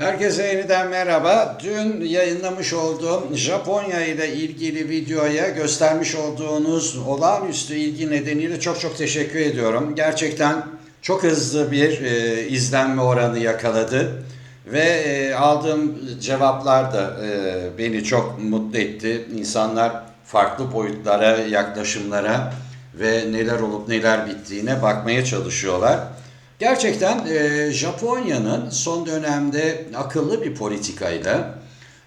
Herkese yeniden merhaba. Dün yayınlamış olduğum Japonya ile ilgili videoya göstermiş olduğunuz olağanüstü ilgi nedeniyle çok çok teşekkür ediyorum. Gerçekten çok hızlı bir e, izlenme oranı yakaladı ve e, aldığım cevaplar da e, beni çok mutlu etti. İnsanlar farklı boyutlara, yaklaşımlara ve neler olup neler bittiğine bakmaya çalışıyorlar. Gerçekten e, Japonya'nın son dönemde akıllı bir politikayla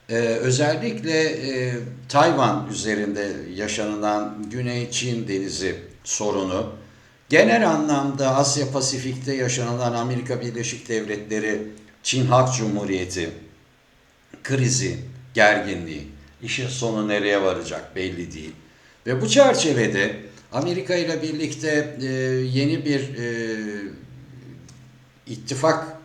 e, özellikle e, Tayvan üzerinde yaşanılan Güney Çin Denizi sorunu, genel anlamda Asya Pasifik'te yaşanılan Amerika Birleşik Devletleri, Çin Halk Cumhuriyeti krizi, gerginliği, işin sonu nereye varacak belli değil. Ve bu çerçevede Amerika ile birlikte e, yeni bir e, ittifak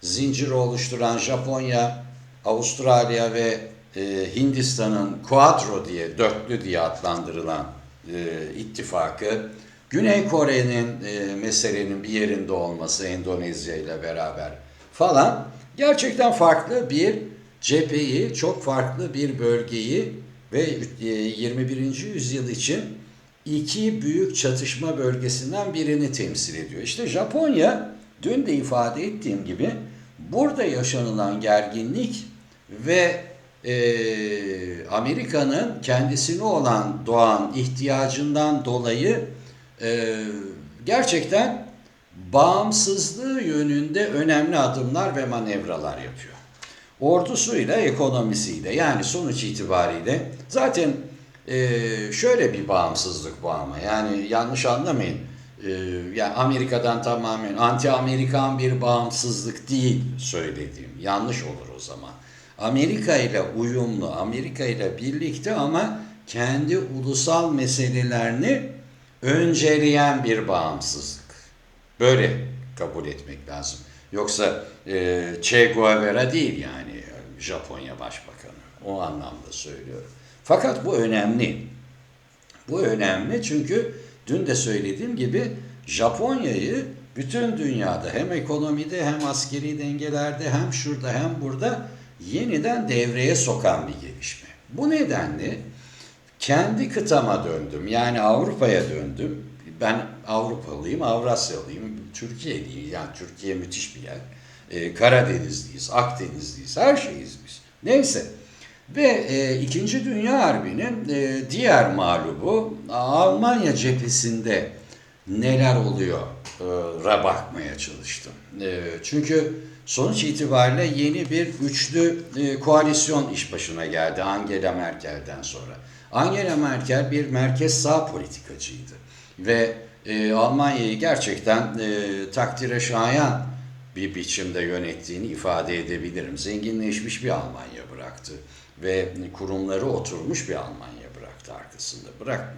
zinciri oluşturan Japonya, Avustralya ve e, Hindistan'ın Quadro diye, dörtlü diye adlandırılan e, ittifakı, Güney Kore'nin e, meselenin bir yerinde olması Endonezya ile beraber falan gerçekten farklı bir cepheyi, çok farklı bir bölgeyi ve e, 21. yüzyıl için iki büyük çatışma bölgesinden birini temsil ediyor. İşte Japonya dün de ifade ettiğim gibi burada yaşanılan gerginlik ve e, Amerika'nın kendisine olan doğan ihtiyacından dolayı e, gerçekten bağımsızlığı yönünde önemli adımlar ve manevralar yapıyor. Ordusuyla, ekonomisiyle yani sonuç itibariyle zaten e, şöyle bir bağımsızlık bu ama yani yanlış anlamayın. E, yani Amerika'dan tamamen anti-Amerikan bir bağımsızlık değil söylediğim. Yanlış olur o zaman. Amerika ile uyumlu, Amerika ile birlikte ama kendi ulusal meselelerini önceleyen bir bağımsızlık. Böyle kabul etmek lazım. Yoksa e, Che Guevara değil yani Japonya Başbakanı. O anlamda söylüyorum. Fakat bu önemli. Bu önemli çünkü dün de söylediğim gibi Japonya'yı bütün dünyada hem ekonomide hem askeri dengelerde hem şurada hem burada yeniden devreye sokan bir gelişme. Bu nedenle kendi kıtama döndüm. Yani Avrupa'ya döndüm. Ben Avrupalıyım, Avrasyalıyım, Türkiye'liyim. Yani Türkiye müthiş bir yer. Ee, Karadenizliyiz, Akdenizliyiz, her şeyiz biz. Neyse. Ve e, İkinci Dünya Harbi'nin e, diğer mağlubu Almanya cephesinde neler oluyor e, ra bakmaya çalıştım. E, çünkü sonuç itibariyle yeni bir üçlü e, koalisyon iş başına geldi Angela Merkel'den sonra. Angela Merkel bir merkez sağ politikacıydı ve e, Almanya'yı gerçekten e, takdire şayan bir biçimde yönettiğini ifade edebilirim. Zenginleşmiş bir Almanya bıraktı ve kurumları oturmuş bir Almanya bıraktı arkasında. Bırak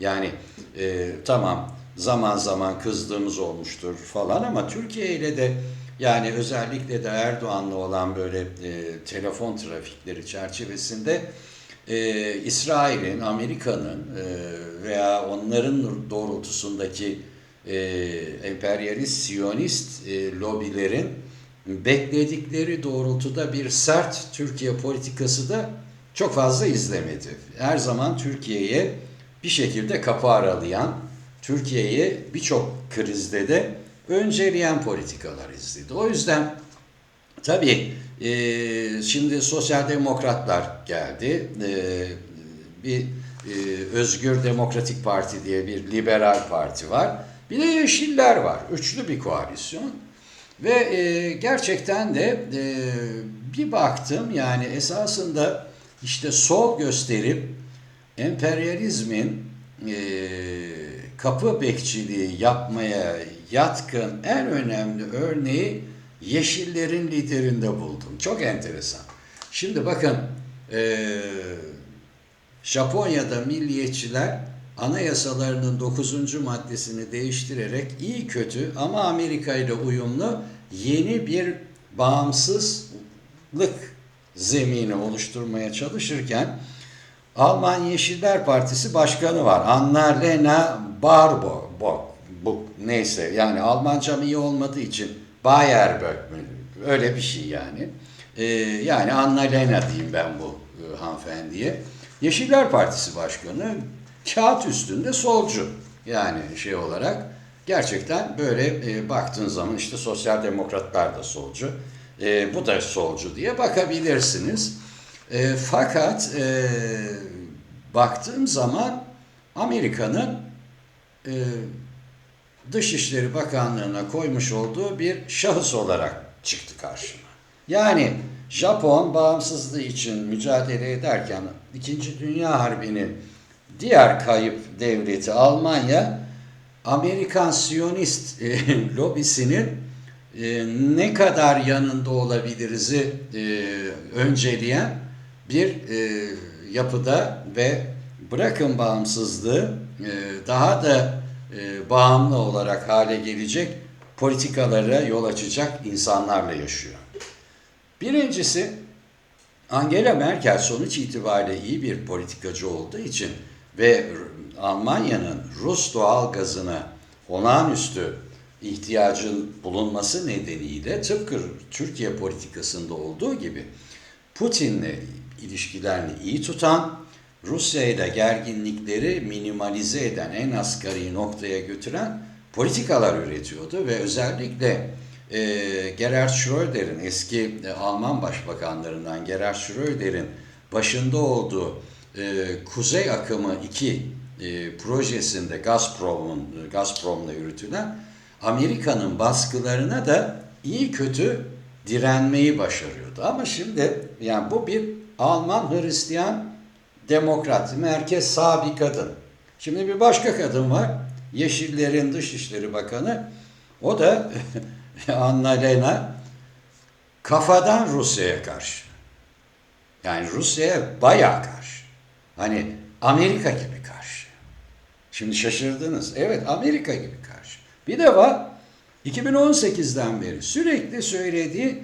yani e, tamam zaman zaman kızdığımız olmuştur falan ama Türkiye ile de yani özellikle de Erdoğan'la olan böyle e, telefon trafikleri çerçevesinde e, İsrail'in, Amerika'nın e, veya onların doğrultusundaki e, emperyalist, siyonist e, lobilerin bekledikleri doğrultuda bir sert Türkiye politikası da çok fazla izlemedi. Her zaman Türkiye'ye bir şekilde kapı aralayan, Türkiye'yi birçok krizde de önceleyen politikalar izledi. O yüzden Tabii e, şimdi sosyal demokratlar geldi. E, bir e, Özgür Demokratik Parti diye bir liberal parti var. Bir de Yeşiller var. Üçlü bir koalisyon. Ve e, gerçekten de e, bir baktım yani esasında işte sol gösterip emperyalizmin e, kapı bekçiliği yapmaya yatkın en önemli örneği Yeşillerin liderinde buldum. Çok enteresan. Şimdi bakın e, Japonya'da milliyetçiler anayasalarının 9. maddesini değiştirerek iyi kötü ama Amerika ile uyumlu yeni bir bağımsızlık zemini oluşturmaya çalışırken Alman Yeşiller Partisi Başkanı var. Anna-Lena Barbo. Bo, bu neyse yani Almancam iyi olmadığı için Bayerbök mü? Öyle bir şey yani. e, yani Anna Lena diyeyim ben bu e, hanımefendiye. Yeşiller Partisi Başkanı kağıt üstünde solcu yani şey olarak gerçekten böyle e, baktığın zaman işte sosyal demokratlar da solcu e, bu da solcu diye bakabilirsiniz. E, fakat e, baktığım zaman Amerika'nın e, Dışişleri Bakanlığı'na koymuş olduğu bir şahıs olarak çıktı karşıma. Yani Japon bağımsızlığı için mücadele ederken İkinci Dünya Harbi'nin diğer kayıp devleti Almanya Amerikan Siyonist e, lobisinin e, ne kadar yanında olabiliriz'i e, önceleyen bir e, yapıda ve bırakın bağımsızlığı e, daha da e, bağımlı olarak hale gelecek politikalara yol açacak insanlarla yaşıyor. Birincisi Angela Merkel sonuç itibariyle iyi bir politikacı olduğu için ve Almanya'nın Rus doğal gazına olağanüstü ihtiyacın bulunması nedeniyle tıpkı Türkiye politikasında olduğu gibi Putin'le ilişkilerini iyi tutan, Rusya'yla gerginlikleri minimalize eden, en asgari noktaya götüren politikalar üretiyordu ve özellikle e, Gerhard Schröder'in eski e, Alman başbakanlarından Gerhard Schröder'in başında olduğu e, Kuzey Akımı 2 e, projesinde Gazprom'un e, Gazprom'la yürütülen Amerika'nın baskılarına da iyi kötü direnmeyi başarıyordu. Ama şimdi yani bu bir Alman Hristiyan demokrat, merkez sağ bir kadın. Şimdi bir başka kadın var. Yeşillerin Dışişleri Bakanı. O da Anna Lena kafadan Rusya'ya karşı. Yani Rusya'ya bayağı karşı. Hani Amerika gibi karşı. Şimdi şaşırdınız. Evet Amerika gibi karşı. Bir de var 2018'den beri sürekli söylediği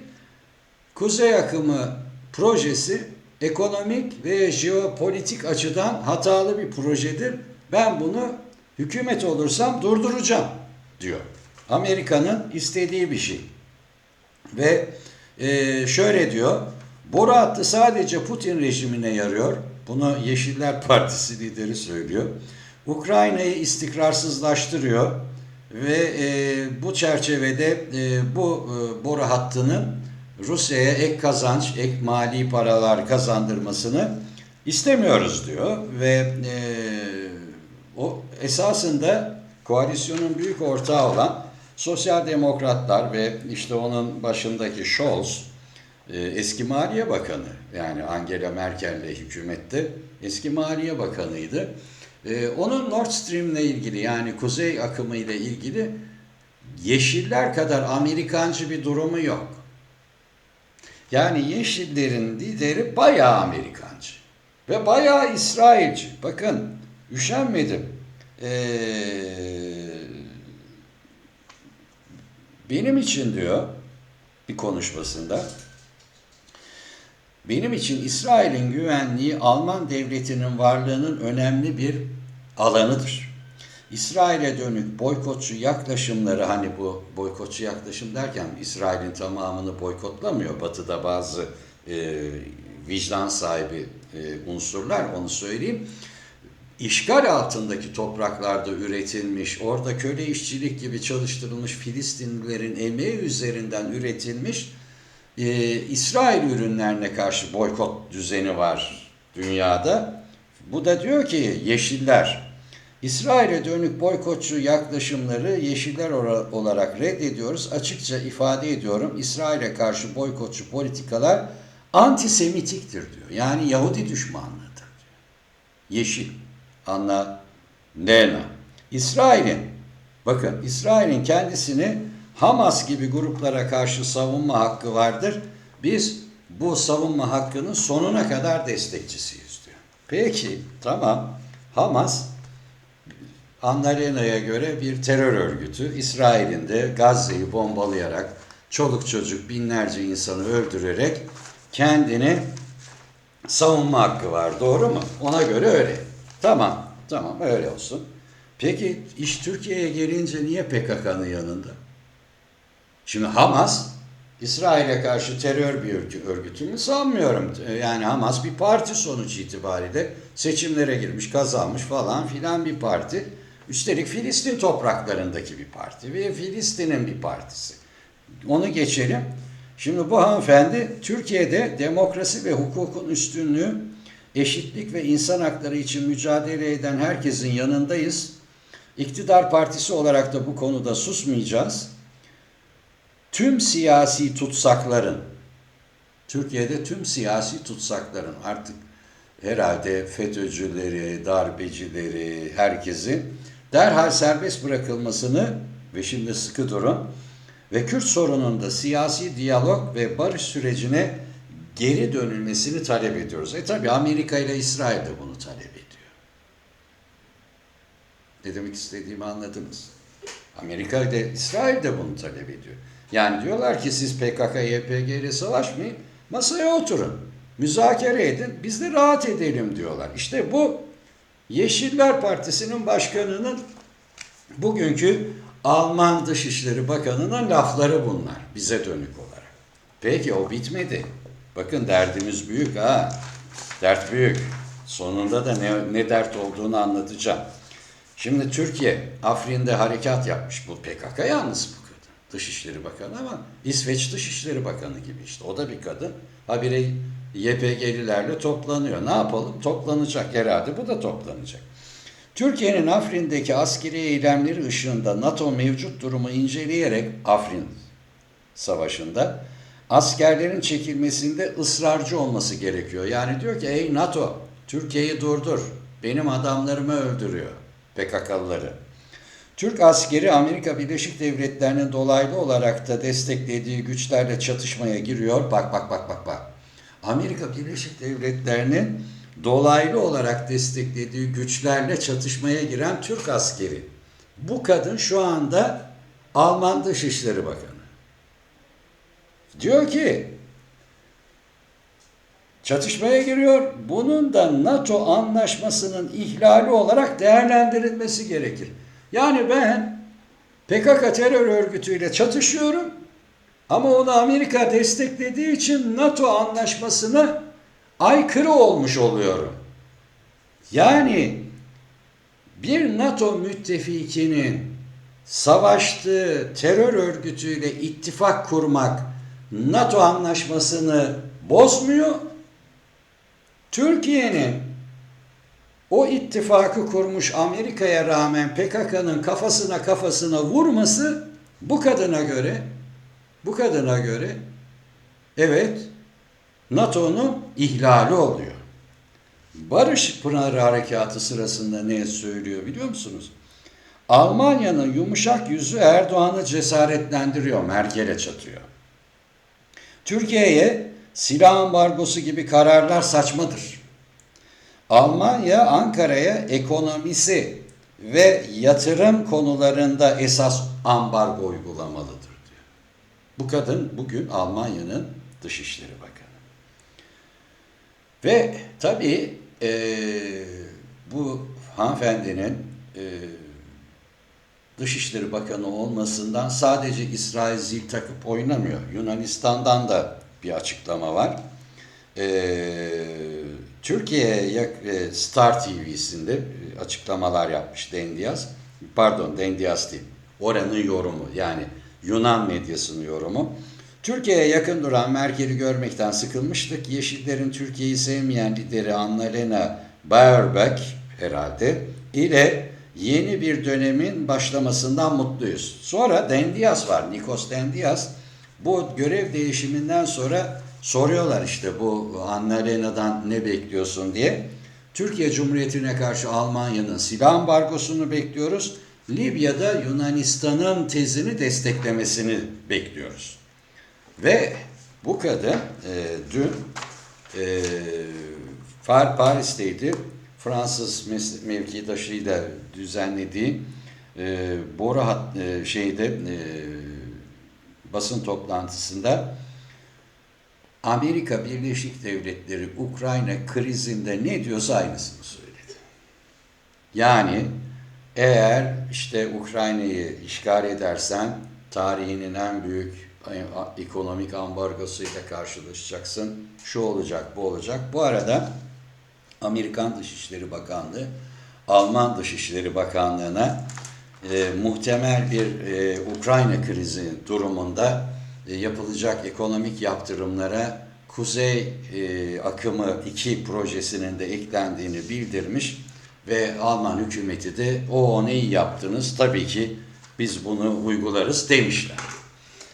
Kuzey Akımı projesi ekonomik ve jeopolitik açıdan hatalı bir projedir. Ben bunu hükümet olursam durduracağım diyor. Amerika'nın istediği bir şey. Ve e, şöyle diyor, boru hattı sadece Putin rejimine yarıyor. Bunu Yeşiller Partisi lideri söylüyor. Ukrayna'yı istikrarsızlaştırıyor ve e, bu çerçevede e, bu e, boru hattının Rusya'ya ek kazanç, ek mali paralar kazandırmasını istemiyoruz diyor ve e, o esasında koalisyonun büyük ortağı olan sosyal demokratlar ve işte onun başındaki Scholz e, eski Maliye Bakanı yani Angela Merkel'le hükümette eski Maliye Bakanıydı. E, onun Nord Stream'le ilgili yani kuzey akımı ile ilgili Yeşiller kadar Amerikancı bir durumu yok. Yani Yeşillerin lideri bayağı Amerikancı ve bayağı İsrailci. Bakın üşenmedim. Ee, benim için diyor bir konuşmasında benim için İsrail'in güvenliği Alman devletinin varlığının önemli bir alanıdır. İsrail'e dönük boykotçu yaklaşımları hani bu boykotçu yaklaşım derken İsrail'in tamamını boykotlamıyor. Batı'da bazı e, vicdan sahibi e, unsurlar onu söyleyeyim. İşgal altındaki topraklarda üretilmiş, orada köle işçilik gibi çalıştırılmış Filistinlilerin emeği üzerinden üretilmiş e, İsrail ürünlerine karşı boykot düzeni var dünyada. Bu da diyor ki Yeşiller İsrail'e dönük boykotçu yaklaşımları Yeşiller olarak reddediyoruz. Açıkça ifade ediyorum İsrail'e karşı boykotçu politikalar antisemitiktir diyor. Yani Yahudi düşmanlığıdır diyor. Yeşil, Anna, Lena. İsrail'in, bakın İsrail'in kendisini Hamas gibi gruplara karşı savunma hakkı vardır. Biz bu savunma hakkının sonuna kadar destekçisiyiz diyor. Peki, tamam. Hamas Annalena'ya göre bir terör örgütü İsrail'in de Gazze'yi bombalayarak çoluk çocuk binlerce insanı öldürerek kendini savunma hakkı var. Doğru mu? Ona göre öyle. Tamam. Tamam öyle olsun. Peki iş Türkiye'ye gelince niye PKK'nın yanında? Şimdi Hamas İsrail'e karşı terör bir örgü- örgütü mü sanmıyorum. E, Yani Hamas bir parti sonuç itibariyle seçimlere girmiş, kazanmış falan filan bir parti. Üstelik Filistin topraklarındaki bir parti ve Filistin'in bir partisi. Onu geçelim. Şimdi bu hanımefendi Türkiye'de demokrasi ve hukukun üstünlüğü, eşitlik ve insan hakları için mücadele eden herkesin yanındayız. İktidar partisi olarak da bu konuda susmayacağız. Tüm siyasi tutsakların, Türkiye'de tüm siyasi tutsakların artık herhalde FETÖ'cüleri, darbecileri, herkesi derhal serbest bırakılmasını ve şimdi sıkı durun ve Kürt sorununda siyasi diyalog ve barış sürecine geri dönülmesini talep ediyoruz. E tabi Amerika ile İsrail de bunu talep ediyor. Ne demek istediğimi anladınız. Amerika ile İsrail de bunu talep ediyor. Yani diyorlar ki siz PKK, YPG ile savaşmayın, masaya oturun, müzakere edin, biz de rahat edelim diyorlar. İşte bu Yeşiller Partisi'nin başkanının bugünkü Alman Dışişleri Bakanı'nın lafları bunlar bize dönük olarak. Peki o bitmedi. Bakın derdimiz büyük ha. Dert büyük. Sonunda da ne, ne dert olduğunu anlatacağım. Şimdi Türkiye Afrin'de harekat yapmış. Bu PKK yalnız bu. Dışişleri Bakanı ama İsveç Dışişleri Bakanı gibi işte. O da bir kadın. Habire YPG'lilerle toplanıyor. Ne yapalım? Toplanacak herhalde. Bu da toplanacak. Türkiye'nin Afrin'deki askeri eylemleri ışığında NATO mevcut durumu inceleyerek Afrin Savaşı'nda askerlerin çekilmesinde ısrarcı olması gerekiyor. Yani diyor ki ey NATO Türkiye'yi durdur. Benim adamlarımı öldürüyor PKK'lıları. Türk askeri Amerika Birleşik Devletleri'nin dolaylı olarak da desteklediği güçlerle çatışmaya giriyor. Bak bak bak bak bak. Amerika Birleşik Devletleri'nin dolaylı olarak desteklediği güçlerle çatışmaya giren Türk askeri. Bu kadın şu anda Alman Dışişleri Bakanı. Diyor ki çatışmaya giriyor. Bunun da NATO anlaşmasının ihlali olarak değerlendirilmesi gerekir. Yani ben PKK terör örgütüyle çatışıyorum ama onu Amerika desteklediği için NATO anlaşmasına aykırı olmuş oluyorum. Yani bir NATO müttefikinin savaştığı terör örgütüyle ittifak kurmak NATO anlaşmasını bozmuyor. Türkiye'nin o ittifakı kurmuş Amerika'ya rağmen PKK'nın kafasına kafasına vurması bu kadına göre bu kadına göre evet NATO'nun ihlali oluyor. Barış Pınarı Harekatı sırasında ne söylüyor biliyor musunuz? Almanya'nın yumuşak yüzü Erdoğan'ı cesaretlendiriyor, Merkel'e çatıyor. Türkiye'ye silah ambargosu gibi kararlar saçmadır. Almanya Ankara'ya ekonomisi ve yatırım konularında esas ambargo uygulamalıdır diyor. Bu kadın bugün Almanya'nın Dışişleri Bakanı. Ve tabii e, bu hanımefendinin e, Dışişleri Bakanı olmasından sadece İsrail zil takıp oynamıyor. Yunanistan'dan da bir açıklama var. E, Türkiye e, Star TV'sinde e, açıklamalar yapmış Dendias. Pardon Dendias değil. Oranın yorumu yani Yunan medyasının yorumu. Türkiye'ye yakın duran Merkel'i görmekten sıkılmıştık. Yeşillerin Türkiye'yi sevmeyen lideri Annalena Baerbock herhalde ile yeni bir dönemin başlamasından mutluyuz. Sonra Dendias var, Nikos Dendias. Bu görev değişiminden sonra soruyorlar işte bu Annalena'dan ne bekliyorsun diye. Türkiye Cumhuriyeti'ne karşı Almanya'nın silah ambargosunu bekliyoruz. Libya'da Yunanistan'ın tezini desteklemesini bekliyoruz. Ve bu kadın e, dün e, Paris'teydi. Fransız mevkidaşıyla düzenlediği e, boru hat, e, şeyde e, basın toplantısında Amerika Birleşik Devletleri Ukrayna krizinde ne diyorsa aynısını söyledi. Yani eğer işte Ukrayna'yı işgal edersen tarihinin en büyük a- ekonomik ambargosuyla karşılaşacaksın. Şu olacak, bu olacak. Bu arada Amerikan Dışişleri Bakanlığı, Alman Dışişleri Bakanlığı'na e, muhtemel bir e, Ukrayna krizi durumunda e, yapılacak ekonomik yaptırımlara Kuzey e, Akımı 2 projesinin de eklendiğini bildirmiş ve Alman hükümeti de o ne iyi yaptınız tabii ki biz bunu uygularız demişler.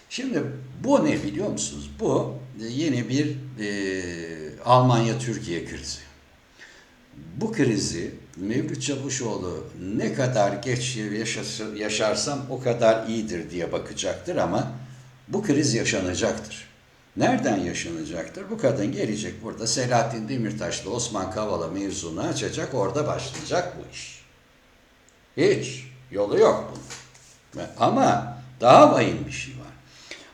Şimdi bu ne biliyor musunuz? Bu e, yeni bir e, Almanya-Türkiye krizi. Bu krizi Mevlüt Çavuşoğlu ne kadar geç yaşası- yaşarsam o kadar iyidir diye bakacaktır ama bu kriz yaşanacaktır. Nereden yaşanacaktır? Bu kadın gelecek burada Selahattin Demirtaş'la Osman Kavala mevzunu açacak, orada başlayacak bu iş. Hiç yolu yok bunun. Ama daha vahim bir şey var.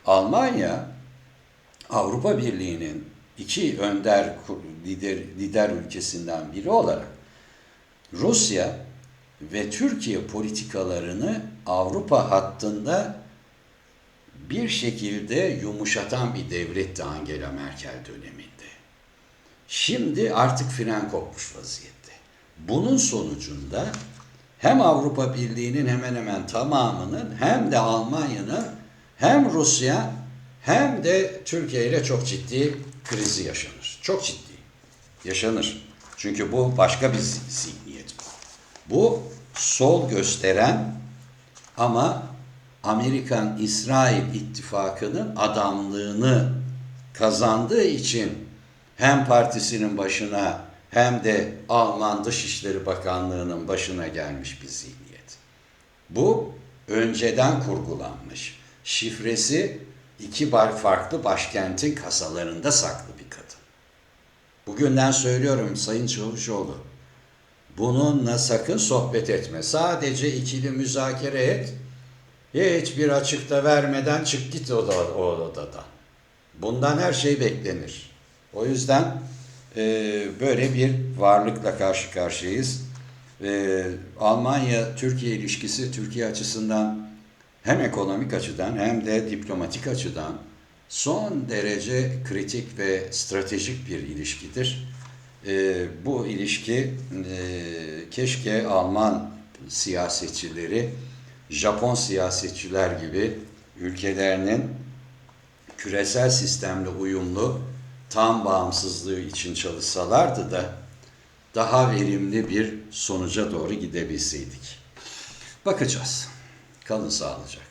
Almanya Avrupa Birliği'nin iki önder lider, lider ülkesinden biri olarak Rusya ve Türkiye politikalarını Avrupa hattında bir şekilde yumuşatan bir devletti Angela Merkel döneminde. Şimdi artık fren kopmuş vaziyette. Bunun sonucunda hem Avrupa Birliği'nin hemen hemen tamamının hem de Almanya'nın hem Rusya hem de Türkiye ile çok ciddi krizi yaşanır. Çok ciddi yaşanır. Çünkü bu başka bir zi- zihniyet bu. Bu sol gösteren ama Amerikan-İsrail ittifakının adamlığını kazandığı için hem partisinin başına hem de Alman Dışişleri Bakanlığı'nın başına gelmiş bir zihniyet. Bu önceden kurgulanmış. Şifresi iki farklı başkentin kasalarında saklı bir kadın. Bugünden söylüyorum Sayın Çavuşoğlu. Bununla sakın sohbet etme. Sadece ikili müzakere et. Hiçbir açıkta vermeden çık git o, da, o odadan. Bundan her şey beklenir. O yüzden e, böyle bir varlıkla karşı karşıyayız. E, Almanya-Türkiye ilişkisi Türkiye açısından hem ekonomik açıdan hem de diplomatik açıdan son derece kritik ve stratejik bir ilişkidir. E, bu ilişki e, keşke Alman siyasetçileri Japon siyasetçiler gibi ülkelerinin küresel sistemle uyumlu tam bağımsızlığı için çalışsalardı da daha verimli bir sonuca doğru gidebilseydik. Bakacağız. Kalın sağlıcakla.